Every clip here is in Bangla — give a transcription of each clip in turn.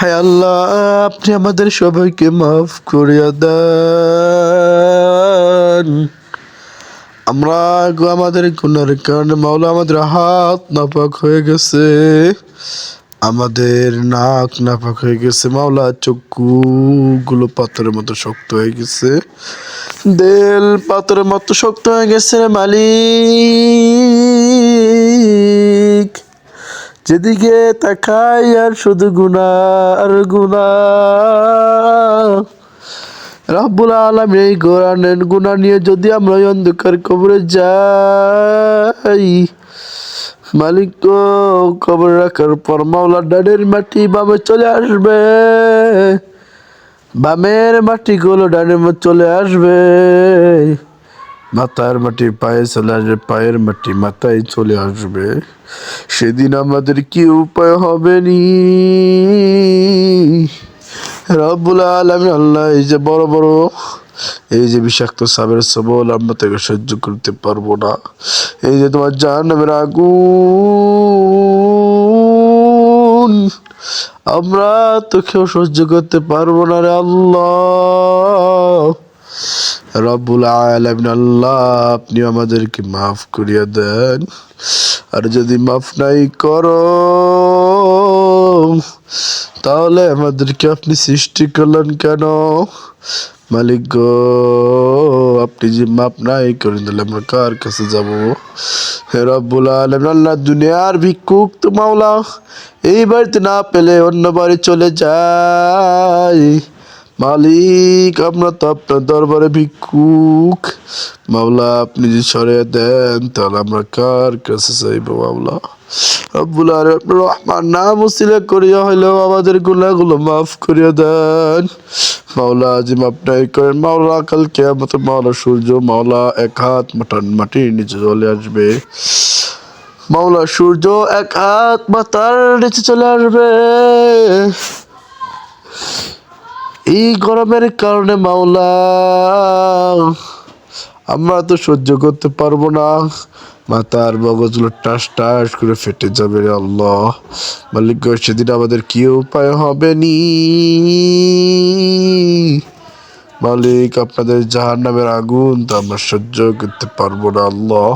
হায় আল্লাহ, আপনি আমাদের সবাইকে মাফ করিয়া দেন। আমরা আমাদের গুনার কারণে মাওলা আমাদের হাত নাপাক হয়ে গেছে। আমাদের নাক নাপাক হয়ে গেছে। মাওলা চক্ষু গুলো পাথরের মতো শক্ত হয়ে গেছে। দেল পাথরের মতো শক্ত হয়ে গেছে মালিক। যেদিকে তাকাই আর শুধু গুনা আর গুনা রাব্বুল আলম এই গোরানের গুণা নিয়ে যদি আমরা অন্ধকার কবরে যাই, মালিক তো কবর রাখার পর মাওলা ডানের মাটি বামে চলে আসবে। বামের মাটি গুলো ডানের চলে আসবে। মাথার মাটি, পায়ে চলে আসবে পায়ের মাটি, মাথায় চলে আসবে। সেদিন আমাদের কি উপায় হবে নি রব্বুল আলমী আল্লাহ, এই যে বড় বড়, এই যে বিষাক্ত সাবের সবল, আমরা থেকে সহ্য করতে পারব না। এই যে তোমার জান নামের আমরা তো কেউ সহ্য করতে পারব না রে আল্লাহ। রব্বুল আলামিন, আল্লাহ আপনি আমাদেরকে মাফ করিয়া দেন। আর যদি মাফ নাই করো, তাহলে আমাদেরকে আপনি সৃষ্টি করলেন কেন? মালিক গো, আপনি যে মাপ নাই করেন, তাহলে আমরা কার কাছে যাব? হে রব্বুল আলামিন, আল্লাহ দুনিয়ার ভিক্ষুক তো মাওলা। এই বাড়িতে না পেলে অন্য বাড়ি চলে যায়। মালিক আমরা তো আপনার দরবারে ভিক্ষুক। মাওলা, আপনি যদি সরিয়ে দেন, তাহলে আমরা কার কাছে চাইব মাওলা? রব্বুল আলামিন রহমান নাম উসিলা করিয়া হইলেও আমাদের গুনাহগুলো মাফ করিয়া দেন। মাওলা আজিম আপনাই করেন, মাওলা, কাল কেয়ামত মাওলা সূর্য, মাওলা, এক হাত মাটান মাটির নিচে চলে আসবে। মাওলা সূর্য, এক হাত মাথার নিচে চলে আসবে। এই গরমের কারণে মাওলা, আমরা তো সহ্য করতে পারব না। মাথার মগজগুলো টাস টাস করে ফেটে যাবে রে আল্লাহ। মালিক সেদিন আমাদের কি উপায় হবে নি? মালিক, আপনাদের জাহার নামের আগুন তো আমরা সহ্য করতে পারব না আল্লাহ।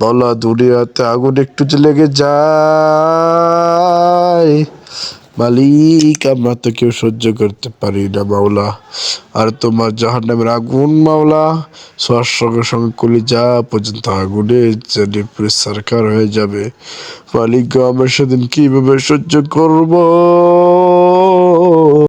বলা দুনিয়াতে আগুন একটু যে লেগে যায়। মালিক, আমরা তো কেউ সহ্য করতে পারি না, মাওলা। আর তোমার জাহান নামের আগুন, মাওলা সোয়ার সঙ্গে সঙ্গে কলিজা পর্যন্ত আগুনে পুরো সরকার হয়ে যাবে। মালিক আমরা সেদিন কীভাবে সহ্য করব?